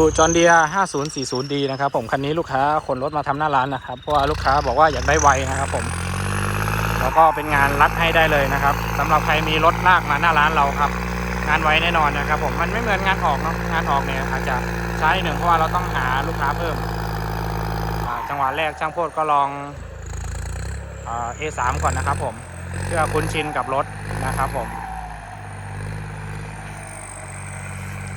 ูจอร์เดีย 5040D นะครับผมคันนี้ลูกค้าขนรถมาทำหน้าร้านนะครับ เพราะว่าลูกค้าบอกว่าอยากได้ไวนะครับผมแล้วก็เป็นงานรัดให้ได้เลยนะครับสำหรับใครมีรถลากมาหน้าร้านเราครับ งานไวแน่นอนนะครับผมมันไม่เหมือนงานออกเนาะงานออกเนี่ยอาจจะใช้หนึ่งเพราะว่าเราต้องหาลูกค้าเพิ่มจังหวะแรกช่างโพดก็ลองเอ่า A3 ก่อนนะครับผมเพื่อคุ้นชินกับรถนะครับผม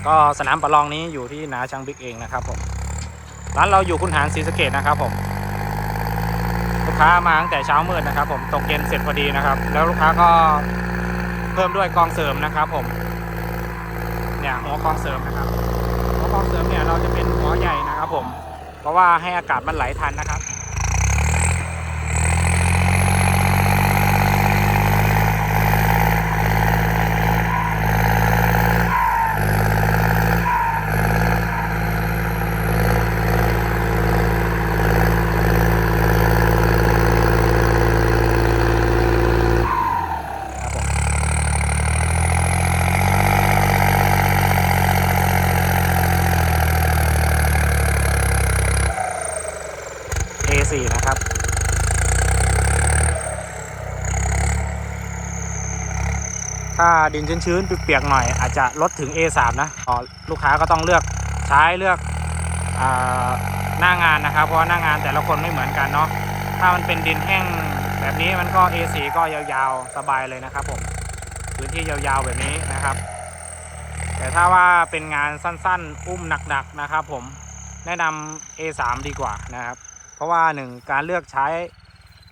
ก็สนามประลองนี้อยู่ที่นาช่างบิ๊กเองนะครับผมร้านเราอยู่คุณหารศรีสะเกดนะครับผมลูกค้ามาตั้งแต่เช้ามืดนะครับ ผมตกเย็นเสร็จพอดีนะครับ แล้วลูกค้าก็เพิ่มด้วยกองเสริมนะครับ ผม เนี่ยหัวกองเสริมนะครับหัวกองเสริมเนี่ยเราจะเป็นหัวใหญ่นะครับ ผม เพราะว่าให้อากาศมันไหลทันนะครับ 4 นะครับ ถ้าดินชื้นๆเปียกๆหน่อย อาจจะลดถึง A3 นะลูกค้าก็ต้องเลือกใช้เลือกอหน้างานนะครับ เพราะหน้างานแต่ละคนไม่เหมือนกันเนาะถ้ามันเป็นดินแห้งแบบนี้มันก็ A4 ก็ยาวๆสบายเลยนะครับผมพื้นที่ยาวๆแบบนี้นะครับ แต่ถ้าว่าเป็นงานสั้นๆ อุ้มหนักๆนะครับผมแนะนำ A3 ดีกว่านะครับ ราะว่าหนึ่งการเลือกใช้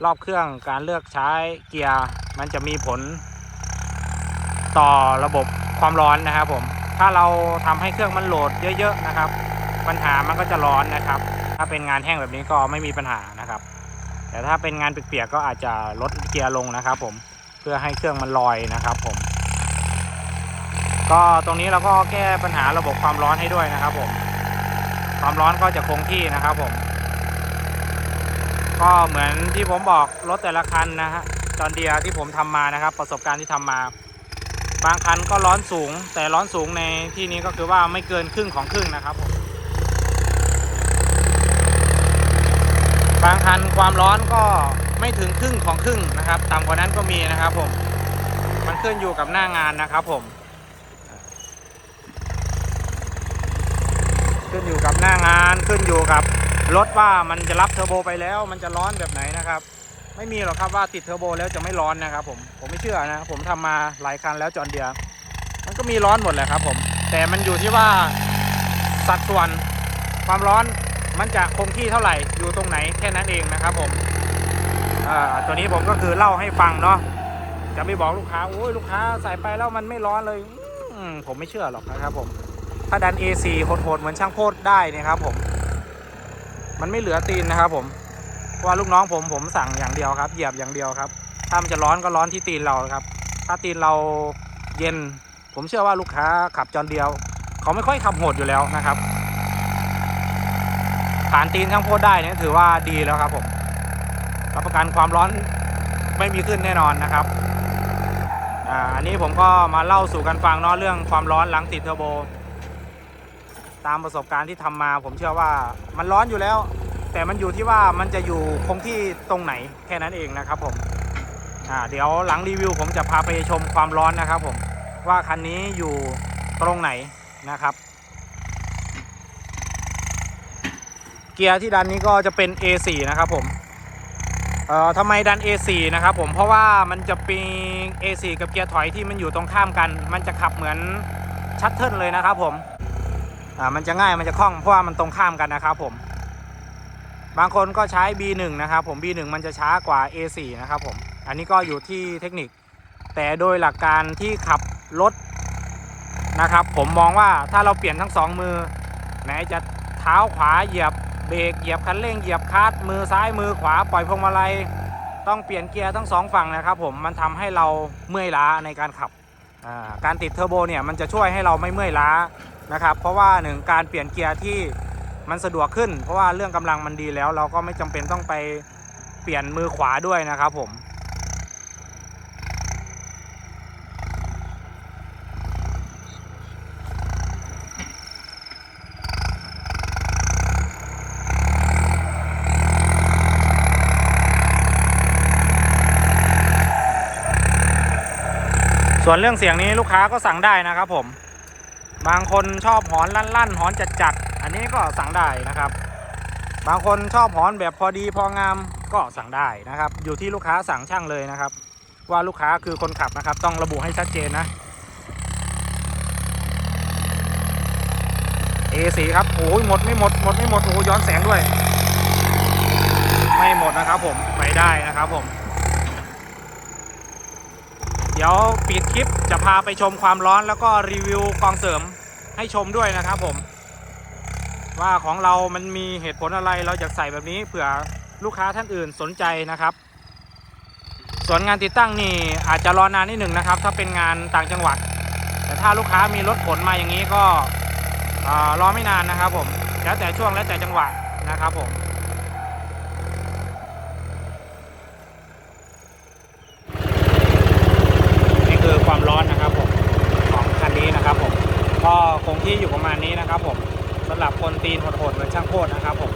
รอบเครื่องการเลือกใช้เกียร์มันจะมีผลต่อระบบความร้อนนะครับผมถ้าเราทำให้เครื่องมันโหลดเยอะ ๆนะครับ ปัญหามันก็จะร้อนนะครับ ถ้าเป็นงานแห้งแบบนี้ก็ไม่มีปัญหานะครับ แต่ถ้าเป็นงานเปียกๆก็อาจจะลดเกียร์ลงนะครับ ผมเพื่อให้เครื่องมันลอยนะครับ ผม ก็ตรงนี้เราก็แก้ปัญหาระบบความร้อนให้ด้วยนะครับ ผม ความร้อนก็จะคงที่นะครับ ผม ก็เหมือนที่ผมบอกรถแต่ละคันนะฮะจอนเดียที่ผมทำมานะครับ ประสบการณ์ที่ทำมา บางคันก็ร้อนสูง แต่ร้อนสูงในที่นี้ก็คือว่าไม่เกินครึ่งของครึ่งนะครับผมบางคันความร้อนก็ไม่ถึงครึ่งของครึ่งนะครับต่ำกว่านั้นก็มีนะครับผม มันขึ้นอยู่กับหน้างานนะครับผม ขึ้นอยู่กับหน้างานขึ้นอยู่กับ รถว่ามันจะรับเทอร์โบไปแล้ว มันจะร้อนแบบไหนนะครับ ไม่มีหรอกครับว่าติดเทอร์โบแล้วจะไม่ร้อนนะครับ ผมผมไม่เชื่อนะผมทำมาหลายคันแล้วจอนเดียมันก็มีร้อนหมดแหละครับ ผม แต่มันอยู่ที่ว่าสัดส่วนความร้อนมันจะคงที่เท่าไหร่อยู่ตรงไหนแค่นั้นเองนะครับ ผมตัวนี้ผมก็คือเล่าให้ฟังเนาะจะไม่บอกลูกค้าโอ้ยลูกค้าใส่ไปแล้วมันไม่ร้อนเลยอืผมไม่เชื่อหรอกนะครับ ผม ถ้าดัน AC โหดๆเหมือนช่างโพดได้นยครับ ผม มันไม่เหลือตีนนะครับ ผมเพราะว่าลูกน้องผมผมสั่งอย่างเดียวครับ เหยียบอย่างเดียวครับถ้ามันจะร้อนก็ร้อนที่ตีนเราครับ ถ้าตีนเราเย็น ผมเชื่อว่าลูกค้าขับจอนเดียว เขาไม่ค่อยขับโหดอยู่แล้วนะครับ ผ่านตีนช่างโพดได้นี่ถือว่าดีแล้วครับผมรับประกันความร้อนไม่มีขึ้นแน่นอนนะครับอ่าอันนี้ผมก็มาเล่าสู่กันฟังเนาะเรื่องความร้อนหลังติดเทอร์โบ ตามประสบการณ์ที่ทำมาผมเชื่อว่ามันร้อนอยู่แล้ว แต่มันอยู่ที่ว่ามันจะอยู่คงที่ตรงไหนแค่นั้นเองนะครับผมอ่าเดี๋ยวหลังรีวิวผมจะพาไปชมความร้อนนะครับผมว่าคันนี้อยู่ตรงไหนนะครับ เกียร์ที่ดันนี้ก็จะเป็น A4 นะครับผมเอ่อทำไมดัน A4 นะครับผมเพราะว่ามันจะมี A4 กับเกียร์ถอยที่มันอยู่ตรงข้ามกัน มันจะขับเหมือนชัตเทิลเลยนะครับผม อ่ามันจะง่ายมันจะคล่องเพราะว่ามันตรงข้ามกันนะครับผมบางคนก็ใช้ B1 นะครับผม B1 มันจะช้ากว่า A4 นะครับผมอันนี้ก็อยู่ที่เทคนิค แต่โดยหลักการที่ขับรถนะครับ ผมมองว่าถ้าเราเปลี่ยนทั้งสองมือไหนจะเท้าขวาเหยียบเบรกเหยียบคันเร่งเหยียบคลัตช์มือซ้ายมือขวาปล่อยพวงมาลัยต้องเปลี่ยนเกียร์ทั้งสองฝั่งนะครับ ผมมันทำให้เราเมื่อยล้าในการขับการติดเทอร์โบเนี่ยมันจะช่วยให้เราไม่เมื่อยล้า นะครับ เพราะว่าหนึ่งการเปลี่ยนเกียร์ที่มันสะดวกขึ้น เพราะว่าเรื่องกำลังมันดีแล้ว เราก็ไม่จำเป็นต้องไปเปลี่ยนมือขวาด้วยนะครับผมส่วนเรื่องเสียงนี้ลูกค้าก็สั่งได้นะครับผม บางคนชอบหอนลั่นๆหอนจัดๆอันนี้ก็สั่งได้นะครับ บางคนชอบหอนแบบพอดีพองามก็สั่งได้นะครับ อยู่ที่ลูกค้าสั่งช่างเลยนะครับ ว่าลูกค้าคือคนขับนะครับ ต้องระบุให้ชัดเจนนะ A4 ครับโอ้ยหมดไม่หมดหมดไม่หมดโอ้ยย้อนแสงด้วย ไม่หมดนะครับผมไปได้นะครับผม เดี๋ยวปิดคลิปจะพาไปชมความร้อนแล้วก็รีวิวกองเสริม ให้ชมด้วยนะครับผม ว่าของเรามันมีเหตุผลอะไรเราอยากใส่แบบนี้เผื่อลูกค้าท่านอื่นสนใจนะครับ ส่วนงานติดตั้งนี่อาจจะรอนานนิดหนึ่งนะครับ ถ้าเป็นงานต่างจังหวัด แต่ถ้าลูกค้ามีรถขนมาอย่างนี้ก็รอไม่นานนะครับผมแล้วแต่ช่วงแล้วแต่จังหวัดนะครับผม นี่คือความร้อนนะครับผมของคันนี้นะครับผมก็คงที่อยู่ประ มาณนี้นะครับผมสำหรับคนตีนโหดๆเหมือนช่างโคตรนะครับผม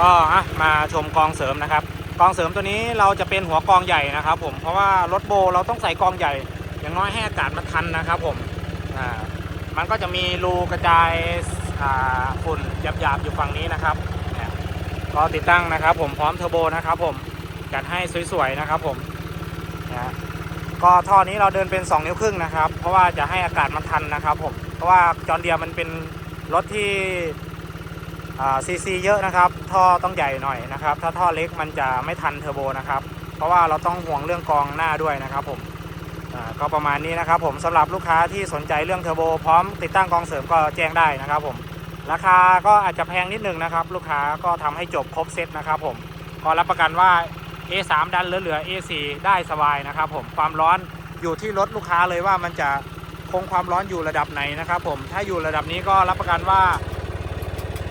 ก็อะมาชมกองเสริมนะครับ กองเสริมตัวนี้เราจะเป็นหัวกองใหญ่นะครับ ผมเพราะว่ารถโบเราต้องใส่กองใหญ่ อย่างน้อยให้อากาศมันทันนะครับ ผมอ่ามันก็จะมีรูกระจายฝุ่นหยาบๆอยู่ฝั่งนี้นะครับก็ติดตั้งนะครับผมพร้อมเทอร์โบนะครับผมจัดให้สวยๆนะครับผมนะก็ท่อนี้เราเดินเป็น 2 นิ้วครึ่งนะครับ เพราะว่าจะให้อากาศมันทันนะครับผม ราะว่าจอนเดียมันเป็นรถที่ซีซีเยอะนะครับ ท่อต้องใหญ่หน่อยนะครับ ถ้าท่อเล็กมันจะไม่ทันเทอร์โบนะครับ เพราะว่าเราต้องห่วงเรื่องกองหน้าด้วยนะครับผมก็ประมาณนี้นะครับผมสำหรับลูกค้าที่สนใจเรื่องเทอร์โบพร้อมติดตั้งกองเสริมก็แจ้งได้นะครับผมราคาก็อาจจะแพงนิดนึงนะครับ ลูกค้าก็ทำให้จบครบเซตนะครับผมก็รับประกันว่า A3 ดันเหลือๆ A4 ได้สบายนะครับผมความร้อนอยู่ที่รถลูกค้าเลยว่ามันจะ คงความร้อนอยู่ระดับไหนนะครับ ผมถ้าอยู่ระดับนี้ก็รับประกันว่า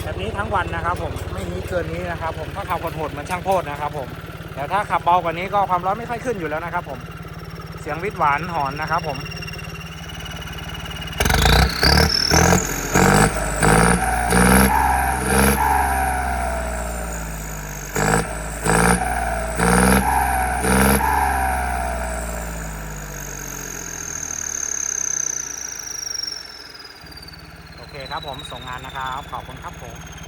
แบบนี้ทั้งวันนะครับ ผมไม่นี้เกินนี้นะครับ ผมถ้าขับโหดๆเหมันช่างโพดนะครับ ผม แต่ถ้าขับเบากว่านี้ก็ความร้อนไม่ค่อยขึ้นอยู่แล้วนะครับ ผมเสียงวิทย์หวานหอนนะครับ ผม ขอบคุณครับผม